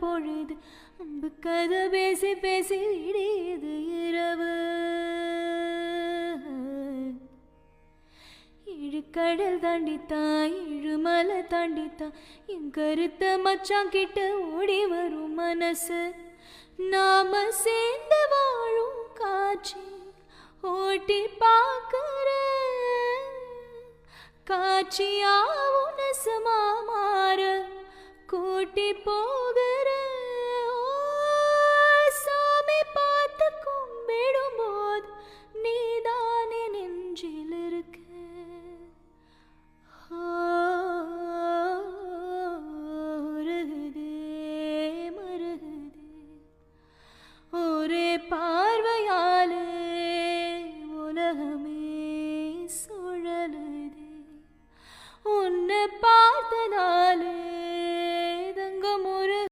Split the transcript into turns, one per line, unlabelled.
பொழுது அன்பு கதை பேசி பேசி விடியது இரவு. இழுக்கடல் தாண்டித்தான் இழுமலை தாண்டித்தான் என் கருத்த மச்சான் கிட்ட ஓடி வரும் மனசு. நாம சேர்ந்து வாழும் காட்சி ஓட்டி பார்க்கற காட்சியாவும் நெசமா மாறு. விட்டு போகிற சாமி பார்த்து கும்பிடும்போது நீதானே நெஞ்சில் இருக்க மருகுதே மருகுதே. ஒரே பார்வையாலே உலகமே